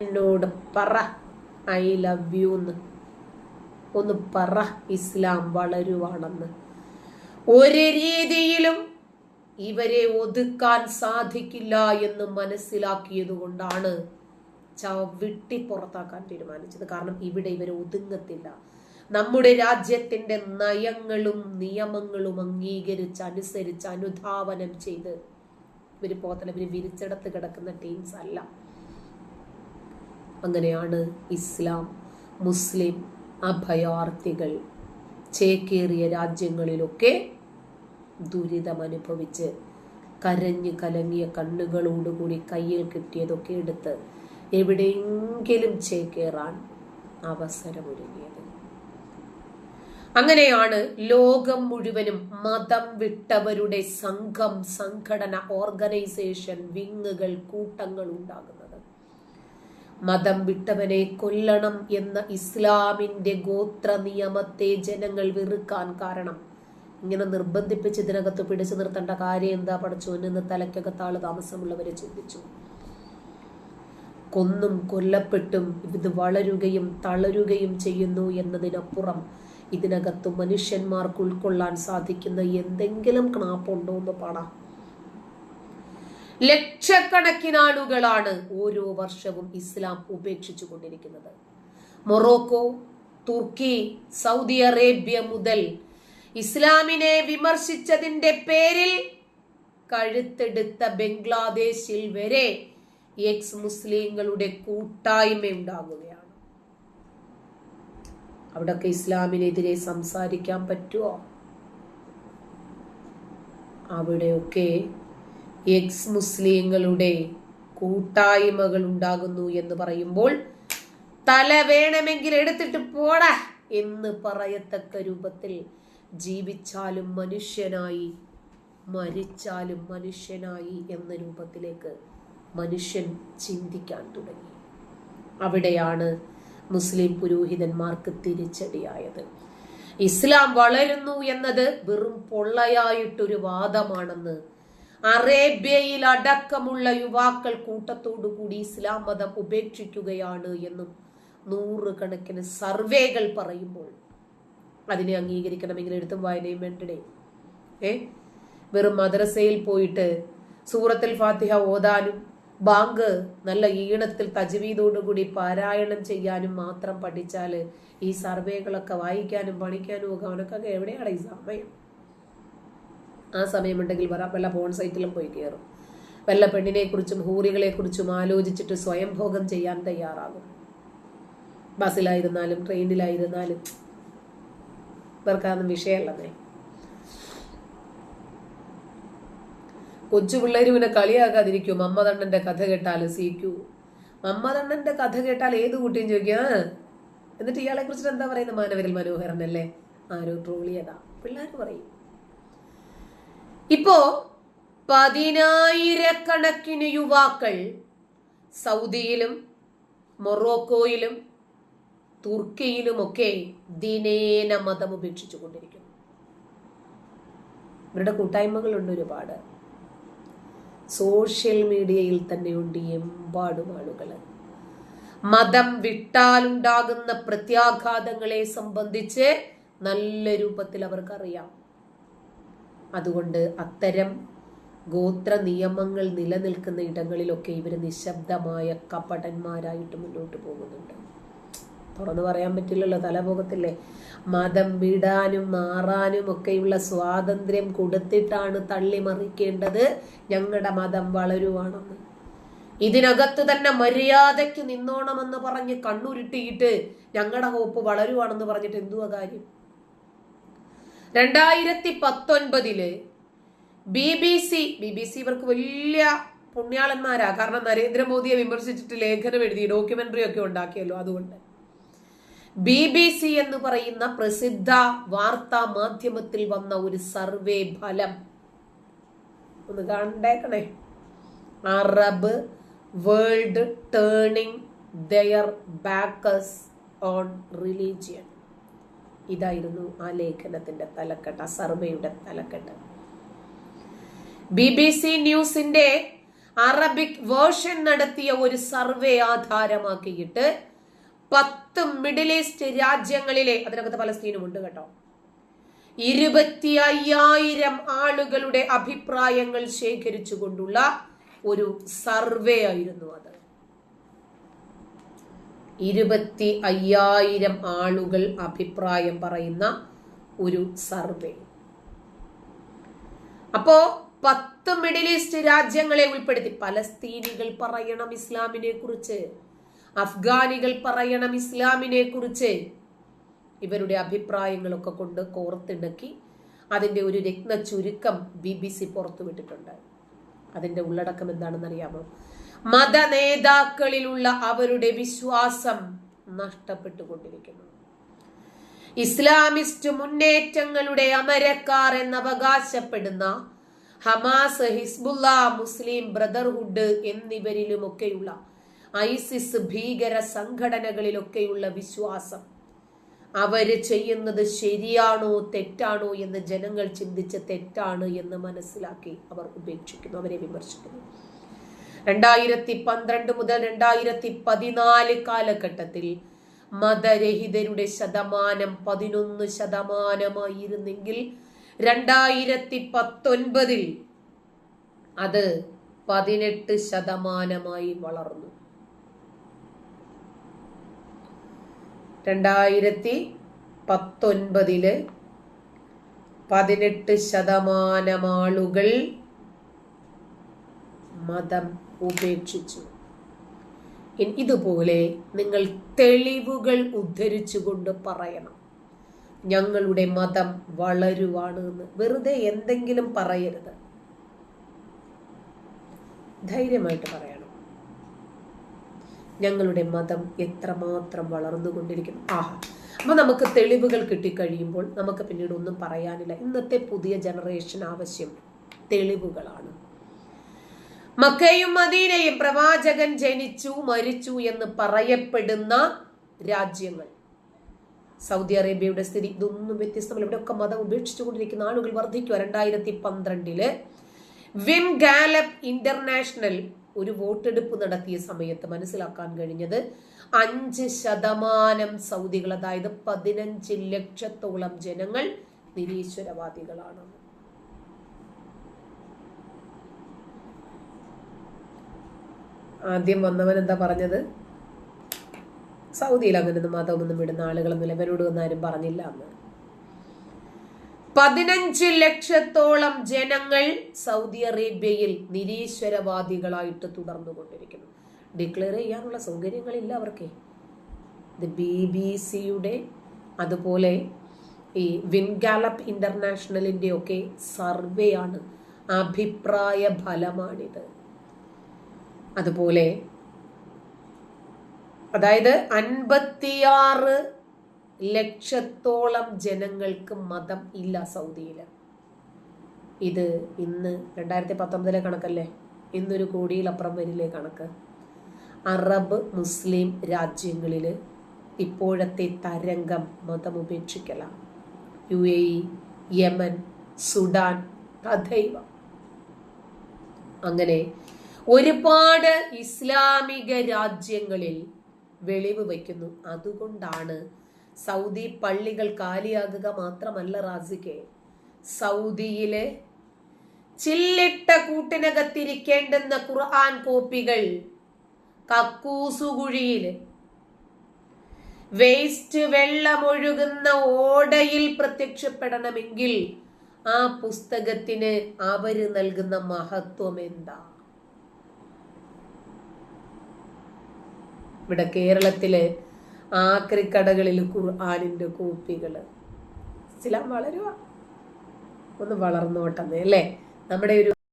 എന്നോട് പറ. I love you എന്ന് ഒന്ന് പറ ഇസ്ലാം വളരുവാണെന്ന്. ഒരു രീതിയിലും ഇവരെ ഒതുക്കാൻ സാധിക്കില്ല എന്ന് മനസ്സിലാക്കിയത് കൊണ്ടാണ് ചവിട്ടി പുറത്താക്കാൻ തീരുമാനിച്ചത്. കാരണം ഇവിടെ ഇവരെ ഒതുങ്ങത്തില്ല. നമ്മുടെ രാജ്യത്തിന്റെ നയങ്ങളും നിയമങ്ങളും അംഗീകരിച്ച് അനുസരിച്ച് അനുധാവനം ചെയ്ത് ഇവർ പോത്തല ഇവർ വിരിച്ചെടുത്ത് കിടക്കുന്ന ടീംസ് അല്ല. അങ്ങനെയാണ് ഇസ്ലാം മുസ്ലിം അഭയാർത്ഥികൾ. ചേക്കേറിയ രാജ്യങ്ങളിലൊക്കെ ദുരിതമനുഭവിച്ച് കരഞ്ഞ് കലങ്ങിയ കണ്ണുകളോടുകൂടി കയ്യിൽ കിട്ടിയതൊക്കെ എടുത്ത് എവിടെയെങ്കിലും ചേക്കേറാൻ അവസരമൊരുങ്ങിയത്. അങ്ങനെയാണ് ലോകം മുഴുവനും മതം വിട്ടവരുടെ സംഘം സംഘടന ഓർഗനൈസേഷൻ വിങ്ങുകൾ കൂട്ടങ്ങൾ ഉണ്ടാകുന്നത് മതം വിട്ടവനെ കൊല്ലണം എന്ന ഇസ്ലാമിന്റെ ഗോത്ര നിയമത്തെ ജനങ്ങൾ വെറുക്കാൻ കാരണം. ഇങ്ങനെ നിർബന്ധിപ്പിച്ച് ഇതിനകത്ത് പിടിച്ചു നിർത്തേണ്ട കാര്യം എന്താ എന്ന് തലയ്ക്കകത്താൾ താമസമുള്ളവരെ ചിന്തിച്ചു. കൊന്നും കൊല്ലപ്പെട്ടും ഇത് വളരുകയും തളരുകയും ചെയ്യുന്നു എന്നതിനപ്പുറം ഇതിനകത്ത് മനുഷ്യന്മാർക്ക് ഉൾക്കൊള്ളാൻ സാധിക്കുന്ന എന്തെങ്കിലും ക്നാപ്പുണ്ടോ എന്ന് പാടാം. ലക്ഷക്കണക്കിന് ആളുകളാണ് ഓരോ വർഷവും ഇസ്ലാം ഉപേക്ഷിച്ചു കൊണ്ടിരിക്കുന്നത് മൊറോക്കോ തുർക്കി സൗദി അറേബ്യ മുതൽ ഇസ്ലാമിനെ വിമർശിച്ചതിന്റെ പേരിൽ കഴുത്തെടുത്ത ബംഗ്ലാദേശിൽ വരെ എക്സ് മുസ്ലിങ്ങളുടെ കൂട്ടായ്മ ഉണ്ടാകുകയാണ് അവിടൊക്കെ ഇസ്ലാമിനെതിരെ സംസാരിക്കാൻ പറ്റുമോ അവിടെയൊക്കെ എക്സ് മുസ്ലിങ്ങളുടെ കൂട്ടായ്മകൾ ഉണ്ടാകുന്നു എന്ന് പറയുമ്പോൾ തല വേണമെങ്കിൽ എടുത്തിട്ട് പോടാ എന്ന് പറയത്തക്ക രൂപത്തിൽ ജീവിച്ചാലും മനുഷ്യനായി മരിച്ചാലും മനുഷ്യനായി എന്ന രൂപത്തിലേക്ക് മനുഷ്യൻ ചിന്തിക്കാൻ തുടങ്ങി. അവിടെയാണ് മുസ്ലിം പുരോഹിതന്മാർക്ക് തിരിച്ചടിയായത്. ഇസ്ലാം വളരുന്നു എന്നത് വെറും പൊള്ളയായിട്ടൊരു വാദമാണെന്ന് അറേബ്യയിൽ അടക്കമുള്ള യുവാക്കൾ കൂട്ടത്തോടു കൂടി ഇസ്ലാം മതം ഉപേക്ഷിക്കുകയാണ് എന്നും നൂറുകണക്കിന് സർവേകൾ പറയുമ്പോൾ അതിനെ അംഗീകരിക്കണമെങ്കിൽ എഴുത്തും വായനയും വേണ്ടേ ഏ? വെറും മദ്രസയിൽ പോയിട്ട് സൂറത്തിൽ ഫാത്തിഹ ഓതാനും ബാങ്ക് നല്ല ഈണത്തിൽ തജ്വീദോടുകൂടി പാരായണം ചെയ്യാനും മാത്രം പഠിച്ചാൽ ഈ സർവേകളൊക്കെ വായിക്കാനും പഠിക്കാനും ഒക്കെ അവനൊക്കെ എവിടെയാണ് ഈ സമയം? ആ സമയമുണ്ടെങ്കിൽ വരാം. വല്ല സൈറ്റിലും പോയി കയറും വല്ല പെണ്ണിനെക്കുറിച്ചും ഹൂറികളെക്കുറിച്ചും ആലോചിച്ചിട്ട് സ്വയം ഭോഗം ചെയ്യാൻ തയ്യാറാകും. ബസ്സിലായിരുന്നാലും ട്രെയിനിലായിരുന്നാലും. ഇവർക്കാന്നും വിഷയമല്ലെന്നേ. കൊച്ചു പിള്ളേരും പിന്നെ കളിയാക്കാതിരിക്കും മമ്മതണ്ണന്റെ കഥ കേട്ടാൽ സീക്കൂ മമ്മതണ്ണന്റെ കഥ കേട്ടാൽ ഏത് കുട്ടിയും ചോദിക്കുക എന്നിട്ട് ഇയാളെ കുറിച്ചിട്ട് എന്താ പറയുന്നത്? മാനവരിൽ മനോഹരൻ അല്ലേ? ആരോ ട്രോളിയതാ പിള്ളേർ പറയും ഇപ്പോ പതിനായിരക്കണക്കിന് യുവാക്കൾ സൗദിയിലും മൊറോക്കോയിലും തുർക്കിയിലുമൊക്കെ ദിനേന മതം ഉപേക്ഷിച്ചു കൊണ്ടിരിക്കുന്നു ഇവരുടെ കൂട്ടായ്മകളുണ്ട് ഒരുപാട്. സോഷ്യൽ മീഡിയയിൽ തന്നെയുണ്ട് എമ്പാടും ആളുകൾ മതം വിട്ടാലുണ്ടാകുന്ന പ്രത്യാഘാതങ്ങളെ സംബന്ധിച്ച് നല്ല രൂപത്തിൽ അവർക്കറിയാം. അതുകൊണ്ട് അത്തരം ഗോത്ര നിയമങ്ങൾ നിലനിൽക്കുന്ന ഇടങ്ങളിലൊക്കെ ഇവർ നിശബ്ദമായ കപടന്മാരായിട്ട് മുന്നോട്ട് പോകുന്നുണ്ട്. തുറന്നു പറയാൻ പറ്റില്ലല്ലോ തലപോകത്തില്ലേ മതം വിടാനും മാറാനും ഒക്കെയുള്ള സ്വാതന്ത്ര്യം കൊടുത്തിട്ടാണ് തള്ളി മറിക്കേണ്ടത് ഞങ്ങളുടെ മതം വളരുവാണെന്ന്. ഇതിനകത്ത് തന്നെ മര്യാദയ്ക്ക് നിന്നോണമെന്ന് പറഞ്ഞ് കണ്ണുരുട്ടിയിട്ട് ഞങ്ങളുടെ ഹോപ്പ് വളരുവാണെന്ന് പറഞ്ഞിട്ട് എന്തുവാ കാര്യം? രണ്ടായിരത്തി പത്തൊൻപതിൽ B B C B B C ഇവർക്ക് വലിയ പുണ്യാളന്മാരാ. കാരണം നരേന്ദ്രമോദിയെ വിമർശിച്ചിട്ട് ലേഖനം എഴുതി ഡോക്യുമെന്ററി ഒക്കെ ഉണ്ടാക്കിയല്ലോ അതുകൊണ്ട്. ബി ബി സി എന്ന് പറയുന്ന പ്രസിദ്ധ വാർത്താ മാധ്യമത്തിൽ വന്ന ഒരു സർവേ ഫലം. ഒന്ന് കണ്ടേക്കണേ. Arab world turning their backs on religion. ഇതായിരുന്നു ആ ലേഖനത്തിന്റെ തലക്കെട്ട് ആ സർവേയുടെ തലക്കെട്ട്. ബി ബി സി ന്യൂസിന്റെ അറബിക് വേർഷൻ നടത്തിയ ഒരു സർവേ ആധാരമാക്കിയിട്ട് പത്ത് മിഡിൽ ഈസ്റ്റ് രാജ്യങ്ങളിലെ അതിനകത്ത് പലസ്തീനും ഉണ്ട് കേട്ടോ. ഇരുപത്തി അയ്യായിരം ആളുകളുടെ അഭിപ്രായങ്ങൾ ശേഖരിച്ചുകൊണ്ടുള്ള ഒരു സർവേ ആയിരുന്നു അത്. ഇരുപത്തി അയ്യായിരം ആളുകൾ അഭിപ്രായം പറയുന്ന ഒരു സർവേ. അപ്പോ പത്ത് മിഡിൽ ഈസ്റ്റ് രാജ്യങ്ങളെ ഉൾപ്പെടുത്തി. പലസ്തീനികൾ പറയണം ഇസ്ലാമിനെ കുറിച്ച്. അഫ്ഗാനികൾ പറയണം ഇസ്ലാമിനെ കുറിച്ച്. ഇവരുടെ അഭിപ്രായങ്ങളൊക്കെ കൊണ്ട് കോർത്തിണക്കി അതിന്റെ ഒരു രത്ന ചുരുക്കം ബി ബി സി പുറത്തുവിട്ടിട്ടുണ്ട്. അതിന്റെ ഉള്ളടക്കം എന്താണെന്ന് അറിയാമോ മത നേതാക്കളിലുള്ള അവരുടെ വിശ്വാസം നഷ്ടപ്പെട്ടുകൊണ്ടിരിക്കുന്നു. ഇസ്ലാമിസ്റ്റ് മുന്നേറ്റങ്ങളുടെ അമരക്കാർ എന്ന് അവകാശപ്പെടുന്ന ഹമാസ് ഹിസ്ബുല്ല മുസ്ലിം ബ്രദർഹുഡ് എന്നിവരിലുമൊക്കെയുള്ള ഐസിസ് ഭീകര സംഘടനകളിലൊക്കെയുള്ള വിശ്വാസം. അവർ ചെയ്യുന്നത് ശരിയാണോ തെറ്റാണോ എന്ന് ജനങ്ങൾ ചിന്തിച്ച് തെറ്റാണ് എന്ന് മനസ്സിലാക്കി അവർ ഉപേക്ഷിക്കുന്നു അവരെ വിമർശിക്കുന്നു. രണ്ടായിരത്തി പന്ത്രണ്ട് മുതൽ രണ്ടായിരത്തി പതിനാല് കാലഘട്ടത്തിൽ മതരഹിതരുടെ ശതമാനം പതിനൊന്ന് ശതമാനമായിരുന്നെങ്കിൽ രണ്ടായിരത്തി പത്തൊൻപതിൽ അത് പതിനെട്ട് ശതമാനമായി വളർന്നു. രണ്ടായിരത്തി പത്തൊൻപതിൽ പതിനെട്ട് ശതമാനം ആളുകൾ മതം ഉപേക്ഷിച്ചു. ഇതുപോലെ നിങ്ങൾ തെളിവുകൾ ഉദ്ധരിച്ചുകൊണ്ട് പറയണം. ഞങ്ങളുടെ മതം വളരുവാണ് എന്ന്. വെറുതെ എന്തെങ്കിലും പറയരുത്. ധൈര്യമായിട്ട് പറയണം. ഞങ്ങളുടെ മതം എത്രമാത്രം വളർന്നുകൊണ്ടിരിക്കുന്നു ആഹാ. അപ്പൊ നമുക്ക് തെളിവുകൾ കിട്ടിക്കഴിയുമ്പോൾ നമുക്ക് പിന്നീട് ഒന്നും പറയാനില്ല. ഇന്നത്തെ പുതിയ ജനറേഷൻ ആവശ്യം തെളിവുകളാണ്. മക്കയും മദീനയും പ്രവാചകൻ ജനിച്ചു മരിച്ചു എന്ന് പറയപ്പെടുന്ന രാജ്യങ്ങൾ. സൗദി അറേബ്യയുടെ സ്ഥിതി ഇതൊന്നും വ്യത്യസ്തമല്ല. ഇവിടെയൊക്കെ മതം ഉപേക്ഷിച്ചുകൊണ്ടിരിക്കുന്ന ആളുകൾ വർദ്ധിക്കുക. രണ്ടായിരത്തി പന്ത്രണ്ടിൽ വിം ഗാലപ്പ് ഇന്റർനാഷണൽ ഒരു വോട്ടെടുപ്പ് നടത്തിയ സമയത്ത് മനസ്സിലാക്കാൻ കഴിഞ്ഞത് അഞ്ച് ശതമാനം സൗദികൾ അതായത് പതിനഞ്ച് ലക്ഷത്തോളം ജനങ്ങൾ നിരീശ്വരവാദികളാണ്. ആദ്യം വന്നവൻ എന്താ പറഞ്ഞത്? സൗദിയിൽ അങ്ങനെ മതമൊന്നും വിടുന്ന ആളുകളൊന്നുമില്ല. ഇവരോട് ഒന്നും ആരും പറഞ്ഞില്ല എന്ന് പതിനഞ്ച് ലക്ഷത്തോളം ജനങ്ങൾ സൗദി അറേബ്യയിൽ നിരീശ്വരവാദികളായിട്ട് തുടർന്നു കൊണ്ടിരിക്കുന്നു ഡിക്ലെയർ ചെയ്യാനുള്ള സൗകര്യങ്ങളില്ല അവർക്ക്. ഇത് ബി ബി സിയുടെ അതുപോലെ ഈ വിൻഗാലപ്പ് ഇന്റർനാഷണലിന്റെ ഒക്കെ സർവേ ആണ് അഭിപ്രായ ഫലമാണിത്. അതുപോലെ അതായത് അൻപത്തിയാറ് ലക്ഷത്തോളം ജനങ്ങൾക്ക് മതം ഇല്ല സൗദിയിൽ ഇത് ഇന്ന് രണ്ടായിരത്തി പത്തൊമ്പതിലെ കണക്കല്ലേ? ഇന്നൊരു കോടിയിലപ്പുറം വരില്ലേ കണക്ക്? അറബ് മുസ്ലിം രാജ്യങ്ങളിൽ ഇപ്പോഴത്തെ തരംഗം മതം ഉപേക്ഷിക്കല U A E Yemen Sudan തഥൈവ. അങ്ങനെ ഒരുപാട് ഇസ്ലാമിക രാജ്യങ്ങളിൽ വെളിവ് വയ്ക്കുന്നു. അതുകൊണ്ടാണ് സൗദി പള്ളികൾ കാലിയാകുക മാത്രമല്ല റാസിക്കെ. സൗദിയിലെ ചില്ലിട്ട കൂട്ടിനകത്തിരിക്കേണ്ടുന്ന ഖുർആൻ കോപ്പികൾ കക്കൂസുകുഴിയിൽ വേസ്റ്റ് വെള്ളമൊഴുകുന്ന ഓടയിൽ പ്രത്യക്ഷപ്പെടണമെങ്കിൽ ആ പുസ്തകത്തിന് അവർ നൽകുന്ന മഹത്വം എന്താ? ഇവിടെ കേരളത്തിലെ ആക്രിക്കടകളിൽ ഖുർആാനിന്റെ കോപ്പികൾ. ഇസ്ലാം വളരുക ഒന്ന് വളർന്നോട്ടെന്ന് അല്ലേ? നമ്മുടെ ഒരു